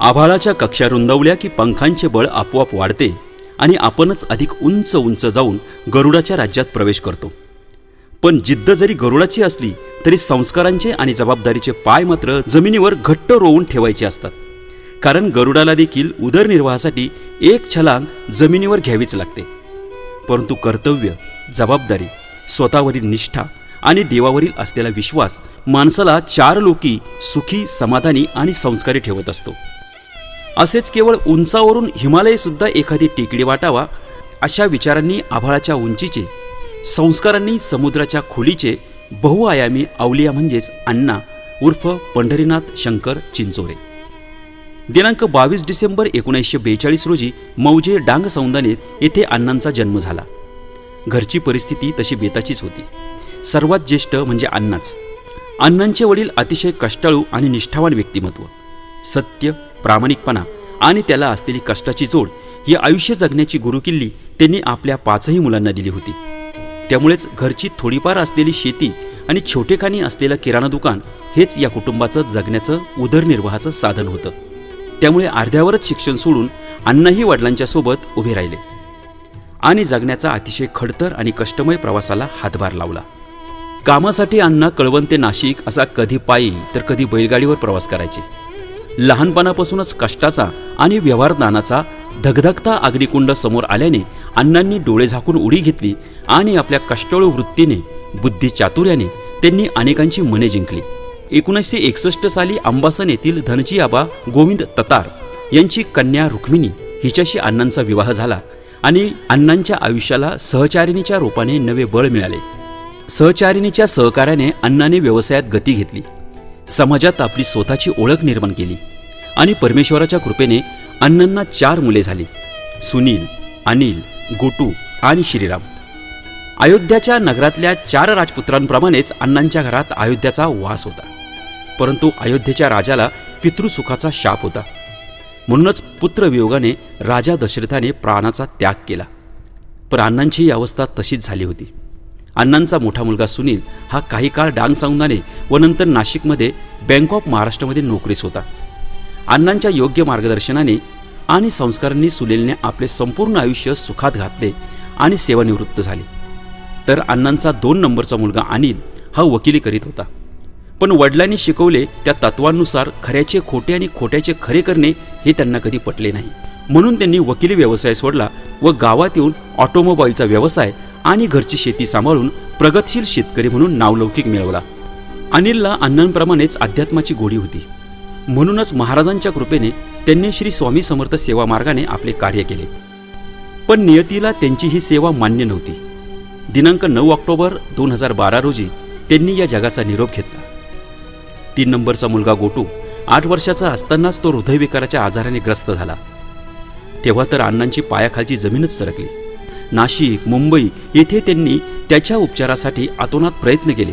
आभाळाच्या कक्षा रुंदवल्या की पंखांचे बळ आपोआप वाढते आणि आपणच अधिक उंच उंच जाऊन गरुडाच्या राज्यात प्रवेश करतो. पण जिद्द जरी गरुडाची असली तरी संस्कारांचे आणि जबाबदारीचे पाय मात्र जमिनीवर घट्ट रोवून ठेवायचे असतात. कारण गरुडाला देखील उदरनिर्वाहासाठी एक छलांग जमिनीवर घ्यावीच लागते. परंतु कर्तव्य जबाबदारी स्वतःवरील निष्ठा आणि देवावरील असलेला विश्वास माणसाला चार लोकी सुखी समाधानी आणि संस्कारी ठेवत असतो. असेच केवळ उंचावरून हिमालय सुद्धा एखादी टेकडी वाटावा अशा विचारांनी आभाळाच्या उंचीचे संस्कारांनी समुद्राच्या खोलीचे बहुआयामी अवलिया म्हणजेच अण्णा उर्फ पंढरीनाथ शंकर चिंचोरे. दिनांक बावीस डिसेंबर एकोणीसशे बेचाळीस रोजी मौजे डांग सौंदानेत येथे अण्णांचा जन्म झाला. घरची परिस्थिती तशी बेताचीच होती. सर्वात ज्येष्ठ म्हणजे अण्णाच. अण्णांचे वडील अतिशय कष्टाळू आणि निष्ठावान व्यक्तिमत्व. सत्य प्रामाणिकपणा आणि त्याला असलेली कष्टाची जोड ही आयुष्य जगण्याची गुरुकिल्ली त्यांनी आपल्या पाचही मुलांना दिली होती. त्यामुळेच घरची थोडीफार असलेली शेती आणि छोटेखानी असलेलं किराणा दुकान हेच या कुटुंबाचं जगण्याचं उदरनिर्वाहाचं साधन होतं. त्यामुळे अर्ध्यावरच शिक्षण सोडून अण्णाही वडिलांच्या सोबत उभे राहिले. आणि जगण्याचा अतिशय खडतर आणि कष्टमय प्रवासाला हातभार लावला. कामासाठी अण्णा कळवण ते नाशिक असा कधी पायी तर कधी बैलगाडीवर प्रवास करायचे. लहानपणापासूनच कष्टाचा आणि व्यवहारदानाचा धगधगता अग्निकुंड समोर आल्याने अण्णांनी डोळे झाकून उडी घेतली आणि आपल्या कष्टळू वृत्तीने बुद्धी चातुर्याने त्यांनी अनेकांची मने जिंकली. एकोणीसशे एकसष्ट साली अंबासन येथील धनजी आबा गोविंद ततार यांची कन्या रुक्मिणी हिच्याशी अण्णांचा विवाह झाला आणि अण्णांच्या आयुष्याला सहचारिणीच्या रूपाने नवे बळ मिळाले. सहचारिणीच्या सहकार्याने अण्णाने व्यवसायात गती घेतली. समाजात आपली स्वतःची ओळख निर्माण केली आणि परमेश्वराच्या कृपेने अण्णांना चार मुले झाली सुनील अनिल गोटू आणि श्रीराम. अयोध्याच्या नगरातल्या चार राजपुत्रांप्रमाणेच अण्णांच्या घरात अयोध्याचा वास होता. परंतु अयोध्येच्या राजाला पितृसुखाचा शाप होता. म्हणूनच पुत्रवियोगाने राजा दशरथाने प्राणाचा त्याग केला. पण अण्णांची ही अवस्था तशीच झाली होती. अण्णांचा मोठा मुलगा सुनील हा काही काळ डांग साऊंदाने व नंतर नाशिकमध्ये बँक ऑफ महाराष्ट्रामध्ये नोकरीस होता. अण्णांच्या योग्य मार्गदर्शनाने आणि संस्कारांनी सुनीलने आपले संपूर्ण आयुष्य सुखात घातले आणि सेवानिवृत्त झाले. तर अण्णांचा दोन नंबरचा मुलगा अनिल हा वकिली करीत होता. पण वडिलांनी शिकवले त्या तत्वांनुसार खऱ्याचे खोटे आणि खोट्याचे खरे करणे हे त्यांना कधी पटले नाही. म्हणून त्यांनी वकिली व्यवसाय सोडला व गावात येऊन ऑटोमोबाईलचा व्यवसाय आणि घरची शेती सांभाळून प्रगतशील शेतकरी म्हणून नावलौकिक मिळवला. अनिलला अण्णांप्रमाणेच अध्यात्माची गोडी होती. म्हणूनच महाराजांच्या कृपेने त्यांनी श्री स्वामी समर्थ सेवा मार्गाने आपले कार्य केले. पण नियतीला त्यांची ही सेवा मान्य नव्हती. दिनांक नऊ ऑक्टोबर दोन हजार बारा रोजी त्यांनी या जगाचा निरोप घेतला. तीन नंबरचा मुलगा गोटू आठ वर्षाचा असतानाच तो हृदयविकाराच्या आजाराने ग्रस्त झाला. तेव्हा तर अण्णांची पायाखालची जमीनच सरकली. नाशिक मुंबई येथे त्यांनी त्याच्या उपचारासाठी आतोनात प्रयत्न केले.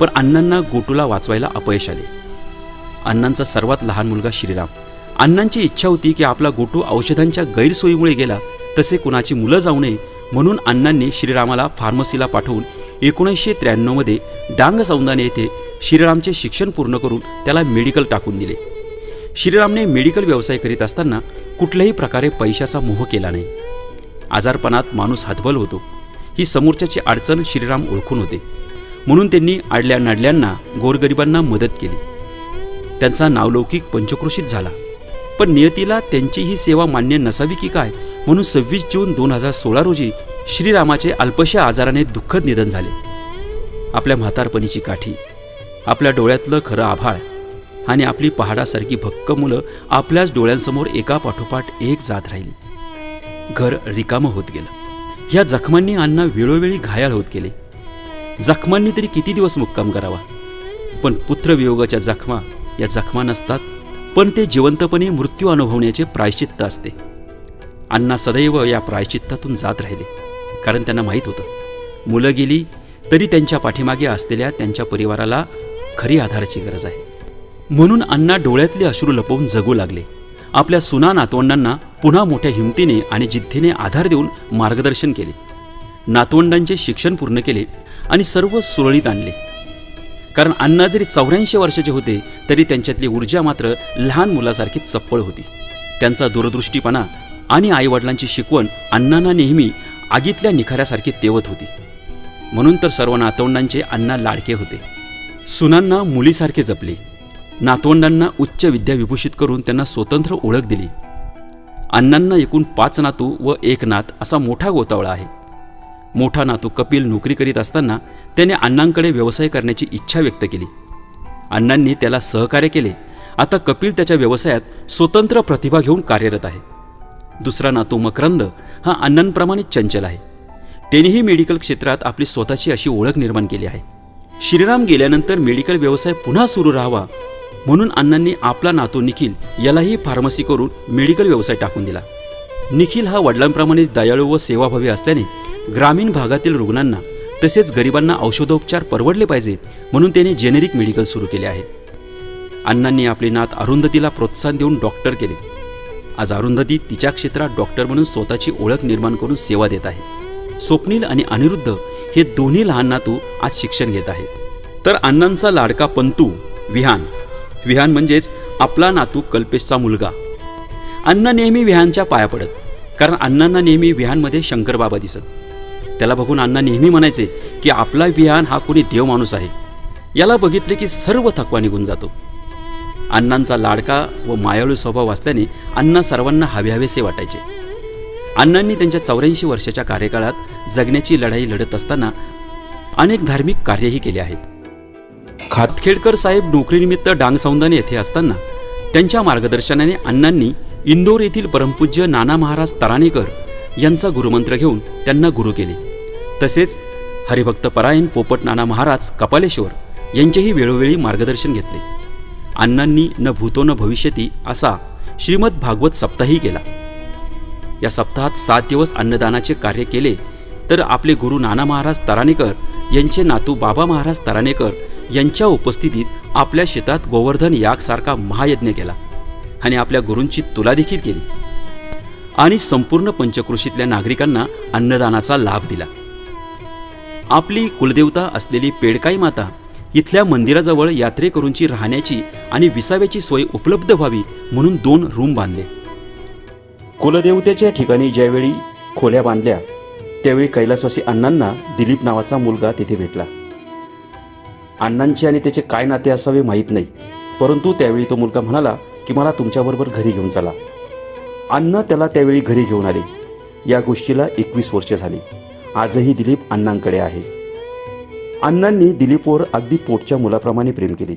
पण अण्णांना गोटूला वाचवायला अपयश आले. अण्णांचा सर्वात लहान मुलगा श्रीराम. अण्णांची इच्छा होती की आपला गोटू औषधांच्या गैरसोयीमुळे गेला तसे कुणाची मुलं जाऊ नये म्हणून अण्णांनी श्रीरामाला फार्मसीला पाठवून एकोणीसशे त्र्याण्णवमध्ये डांग सौंदाने येथे श्रीरामचे शिक्षण पूर्ण करून त्याला मेडिकल टाकून दिले. श्रीरामने मेडिकल व्यवसाय करीत असताना कुठल्याही प्रकारे पैशाचा मोह केला नाही. आजारपणात माणूस हातबल होतो. ही समोरच्याची अडचण श्रीराम ओळखून होते. म्हणून त्यांनी आडल्या नाडल्यांना गोरगरिबांना मदत केली. त्यांचा नावलौकिक पंचक्रोशीत झाला. पण नियतीला त्यांची ही सेवा मान्य नसावी की काय म्हणून सव्वीस जून दोन हजार सोळा रोजी श्रीरामाचे अल्पशा आजाराने दुःखद निधन झाले. आपल्या म्हातारपणीची काठी आपल्या डोळ्यातलं खरं आभाळ आणि आपली पहाडासारखी भक्क मुलं आपल्याच डोळ्यांसमोर एका पाठोपाठ एक जात राहिली. घर रिकामं होत गेलं. ह्या जखमांनी अण्णा वेळोवेळी घायाळ होत गेले. जखमांनी तरी किती दिवस मुक्काम करावा? पण पुत्रवियोगाच्या जखमा या जखमा नसतात पण ते जिवंतपणे मृत्यू अनुभवण्याचे प्रायश्चित्त असते. अण्णा सदैव या प्रायश्चित्तातून जात राहिले कारण त्यांना माहीत होतं. मुलं गेली तरी त्यांच्या पाठीमागे असलेल्या त्यांच्या परिवाराला खरी आधाराची गरज आहे. म्हणून अण्णा डोळ्यातले अश्रू लपवून जगू लागले. आपल्या सुना नातवंडांना पुन्हा मोठ्या हिमतीने आणि जिद्दीने आधार देऊन मार्गदर्शन केले. नातवंडांचे शिक्षण पूर्ण केले आणि सर्व सुरळीत आणले. कारण अण्णा जरी चौऱ्याऐंशी वर्षाचे होते तरी त्यांच्यातली ऊर्जा मात्र लहान मुलासारखी चप्पळ होती. त्यांचा दूरदृष्टीपणा आणि आईवडिलांची शिकवण अण्णांना नेहमी आगीतल्या निखाऱ्यासारखी तेवत होती. म्हणून तर सर्व नातवंडांचे अण्णा लाडके होते. सुनांना मुलीसारखे जपले. नातवंडांना उच्च विद्या विभूषित करून त्यांना स्वतंत्र ओळख दिली. अण्णांना एकूण पाच नातू व एक नात असा मोठा गोतावळा आहे. मोठा नातू कपिल नोकरी करीत असताना त्याने अण्णांकडे व्यवसाय करण्याची इच्छा व्यक्त केली. अण्णांनी त्याला सहकार्य केले. आता कपिल त्याच्या व्यवसायात स्वतंत्र प्रतिभा घेऊन कार्यरत आहे. दुसरा नातू मकरंद हा अण्णांप्रमाणे चंचल आहे. त्यानेही मेडिकल क्षेत्रात आपली स्वतःची अशी ओळख निर्माण केली आहे. श्रीराम गेल्यानंतर मेडिकल व्यवसाय पुन्हा सुरू राहावा म्हणून अण्णांनी आपला नातू निखिल यालाही फार्मसी करून मेडिकल व्यवसाय टाकून दिला. निखिल हा वडिलांप्रमाणेच दयाळू व सेवाभावी असल्याने ग्रामीण भागातील रुग्णांना तसेच गरिबांना औषधोपचार परवडले पाहिजे म्हणून त्याने जेनेरिक मेडिकल सुरू केले आहे. अण्णांनी आपली नात अरुंधतीला प्रोत्साहन देऊन डॉक्टर केले. आज अरुंधती तिच्या क्षेत्रात डॉक्टर म्हणून स्वतःची ओळख निर्माण करून सेवा देत आहे. स्वप्नील आणि अनिरुद्ध हे दोन्ही लहान नातू आज शिक्षण घेत आहेत तर अण्णांचा लाडका पंतू विहान विहान म्हणजेच आपला नातू कल्पेशचा मुलगा. अण्णा नेहमी विहानच्या पाया पडत कारण अण्णांना नेहमी विहानमध्ये शंकरबाबा दिसत. त्याला बघून अण्णा नेहमी म्हणायचे की आपला विहान हा कोणी देव माणूस आहे. याला बघितले की सर्व थकवा निघून जातो. अण्णांचा लाडका व मायाळू स्वभाव असल्याने अण्णा सर्वांना हवेहवेसे वाटायचे. अण्णांनी त्यांच्या चौऱ्याऐंशी वर्षाच्या कार्यकाळात जगण्याची लढाई लढत असताना अनेक धार्मिक कार्यही केले आहेत. खातखेडकर साहेब नोकरीनिमित्त डांगसौंदाने येथे असताना त्यांच्या मार्गदर्शनाने अण्णांनी इंदोर येथील परमपूज्य नाना महाराज तराणेकर यांचा गुरुमंत्र घेऊन त्यांना गुरु केले. तसेच हरिभक्त परायण पोपट नाना महाराज कपालेश्वर यांचेही वेळोवेळी मार्गदर्शन घेतले. अण्णांनी न भूतो न भविष्यती असा श्रीमद भागवत सप्ताही केला. या सप्ताहात सात दिवस अन्नदानाचे कार्य केले तर आपले गुरु नाना महाराज तराणेकर यांचे नातू बाबा महाराज तराणेकर यांच्या उपस्थितीत आपल्या शेतात गोवर्धन यागसारखा महायज्ञ केला आणि आपल्या गुरूंची तुला देखील केली. आणि संपूर्ण पंचकृषीतल्या नागरिकांना अन्नदानाचा लाभ दिला. आपली कुलदेवता असलेली पेडकाई माता इथल्या मंदिराजवळ यात्रेकरूंची राहण्याची आणि विसाव्याची सोय उपलब्ध व्हावी म्हणून दोन रूम बांधले. कुलदेवतेच्या ठिकाणी ज्यावेळी खोल्या बांधल्या त्यावेळी कैलासवासी अण्णांना दिलीप नावाचा मुलगा तिथे भेटला. अण्णांचे आणि त्याचे काय नाते असावे माहीत नाही. परंतु त्यावेळी तो मुलगा म्हणाला की मला तुमच्याबरोबर घरी घेऊन चला. अण्णा त्याला त्यावेळी घरी घेऊन आले. या गोष्टीला एकवीस वर्षे झाली. आजही दिलीप अण्णांकडे आहे. अण्णांनी दिलीपवर अगदी पोटच्या मुलाप्रमाणे प्रेम केले.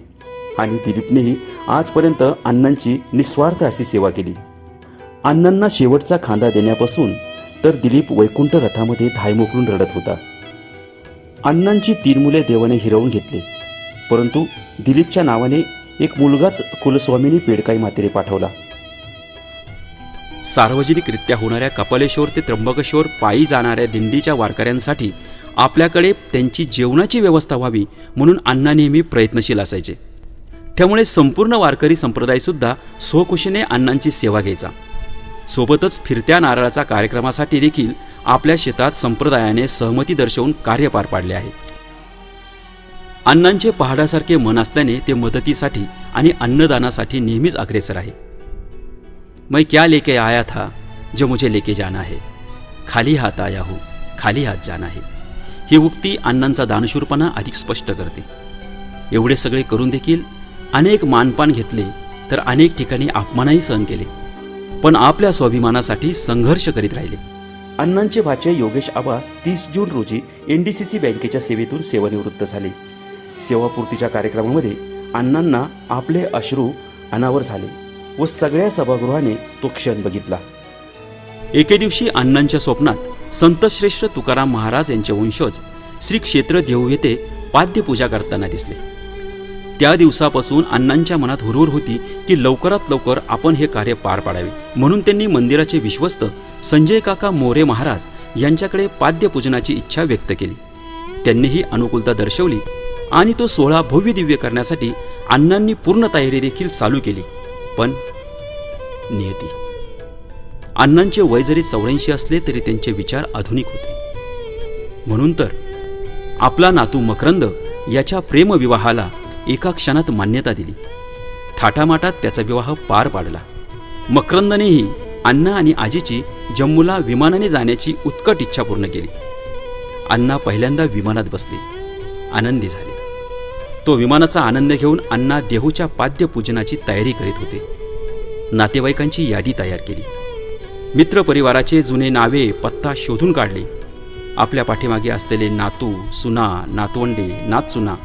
आणि दिलीपनेही आजपर्यंत अण्णांची निस्वार्थ अशी सेवा केली. अण्णांना शेवटचा खांदा देण्यापासून तर दिलीप वैकुंठ रथामध्ये धाय मोकळून रडत होता. अण्णांची तीन मुले देवाने हिरवून घेतली. परंतु दिलीपच्या नावाने एक मुलगाच कुलस्वामींनी पेडकाई मातेने पाठवला. सार्वजनिकरित्या होणाऱ्या कपालेश्वर ते त्र्यंबकेश्वर पायी जाणाऱ्या दिंडीच्या वारकऱ्यांसाठी आपल्याकडे त्यांची जेवणाची व्यवस्था व्हावी म्हणून अण्णा नेहमी प्रयत्नशील असायचे. त्यामुळे संपूर्ण वारकरी संप्रदायसुद्धा स्वखुशीने अण्णांची सेवा घ्यायचा. सोबतच फिरत्या नारळाचा कार्यक्रमासाठी देखील आपल्या शेतात संप्रदायाने सहमती दर्शवून कार्य पार पाडले आहे. अण्णांचे पहाडासारखे मन असल्याने ते मदतीसाठी आणि अन्नदानासाठी नेहमीच अग्रेसर आहे. मैं क्या लेके आया था जो मुझे लेके जाना है? खाली हात आया हो खाली हात जाना है. ही उक्ती अण्णांचा दानशूरपणा अधिक स्पष्ट करते. एवढे सगळे करून देखील अनेक मानपान घेतले तर अनेक ठिकाणी अपमानही सहन केले. पण आपल्या स्वाभिमानासाठी संघर्ष करीत राहिले. अण्णांचे भाचे योगेश आबा तीस जून रोजी एन डी सी सी बँकेच्या सेवेतून सेवानिवृत्त झाले. सेवापूर्तीच्या कार्यक्रमामध्ये अण्णांना आपले अश्रू अनावर झाले व सगळ्या सभागृहाने तो क्षण बघितला. एके दिवशी अण्णांच्या स्वप्नात संतश्रेष्ठ तुकाराम महाराज यांचे वंशज श्री क्षेत्र देऊ येथे पाद्यपूजा करताना दिसले. त्या दिवसापासून अण्णांच्या मनात हुरहुर होती की लवकरात लवकर आपण हे कार्य पार पाडावे. म्हणून त्यांनी मंदिराचे विश्वस्त संजय काका मोरे महाराज यांच्याकडे पाद्यपूजनाची इच्छा व्यक्त केली. त्यांनीही अनुकूलता दर्शवली आणि तो सोहळा भव्य दिव्य करण्यासाठी अण्णांनी पूर्ण तयारी देखील चालू केली. पण नियती. अण्णांचे वय जरी चौऱ्याऐंशी असले तरी त्यांचे विचार आधुनिक होते. म्हणून तर आपला नातू मकरंद याच्या प्रेमविवाहाला एका क्षणात मान्यता दिली. थाटामाटात त्याचा विवाह पार पाडला. मकरंदनेही अण्णा आणि आजीची जम्मूला विमानाने जाण्याची उत्कट इच्छा पूर्ण केली. अण्णा पहिल्यांदा विमानात बसले. आनंदी झाले. तो विमानाचा आनंद घेऊन अण्णा देहूच्या पाद्यपूजनाची तयारी करीत होते. नातेवाईकांची यादी तयार केली. मित्रपरिवाराचे जुने नावे पत्ता शोधून काढले. आपल्या पाठीमागे असलेले नातू सुना नातवंडे नातसुना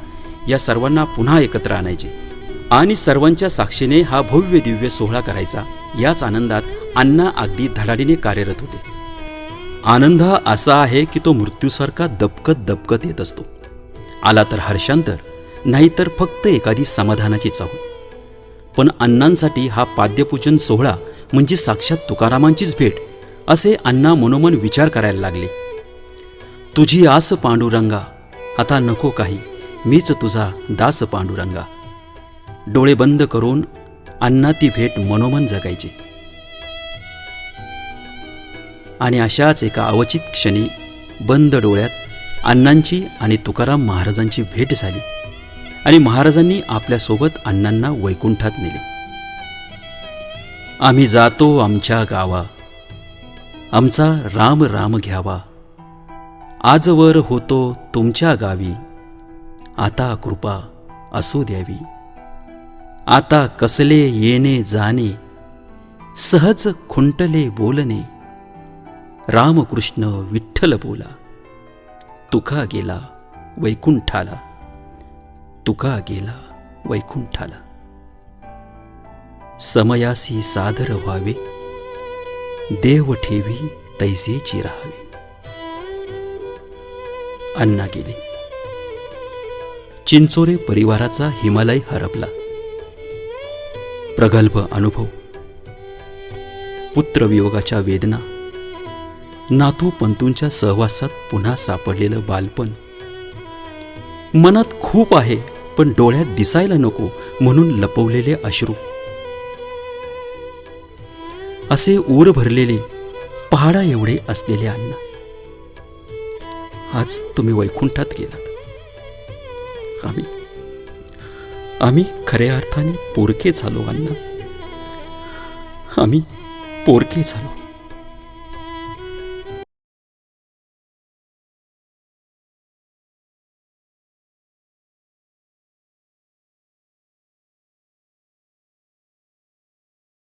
या सर्वांना पुन्हा एकत्र आणायचे. आणि सर्वांच्या साक्षीने हा भव्य दिव्य सोहळा करायचा. याच आनंदात अण्णा अगदी धडाडीने कार्यरत होते. आनंद असा आहे की तो मृत्यूसारखा दबकत दबकत येत असतो. आला तर हर्षांतर नाहीतर फक्त एखादी समाधानाची चाहू पण अण्णांसाठी हा पाद्यपूजन सोहळा म्हणजे साक्षात तुकारामांचीच भेट असे अण्णा मनोमन विचार करायला लागले. तुझी आस पांडुरंगा आता नको काही मीच तुझा दास पांडुरंगा. डोळे बंद करून अण्णा ती भेट मनोमन जगायची. आणि अशाच एका अवचित क्षणी बंद डोळ्यात अण्णांची आणि तुकाराम महाराजांची भेट झाली. आणि महाराजांनी आपल्यासोबत अण्णांना वैकुंठात नेले. आम्ही जातो आमच्या गावा. आमचा राम राम घ्यावा. आजवर होतो तुमच्या गावी. आता कृपा असू द्यावी. आता कसले येणे जाणे. सहज खुंटले बोलणे. रामकृष्ण विठ्ठल बोला. तुका गेला वैकुंठाला. तुका गेला वैकुंठाला. समयासी सादर व्हावे देव ठेवी तैसेची राहावे. अण्णा गेले. चिंचोरे परिवाराचा हिमालय हरपला. प्रगल्भ अनुभव. पुत्रवियोगाच्या वेदना. नातू पंतूंच्या सहवासात पुन्हा सापडलेलं बालपण. मनात खूप आहे. पण डोळ्यात दिसायला नको म्हणून लपवलेले अश्रू. असे ऊर भरलेले पहाडा एवढे असलेले अण्णा. आज तुम्ही वैकुंठात गेलात. आम्ही आम्ही खऱ्या अर्थाने पोरके झालो अण्णा. आम्ही पोरके झालो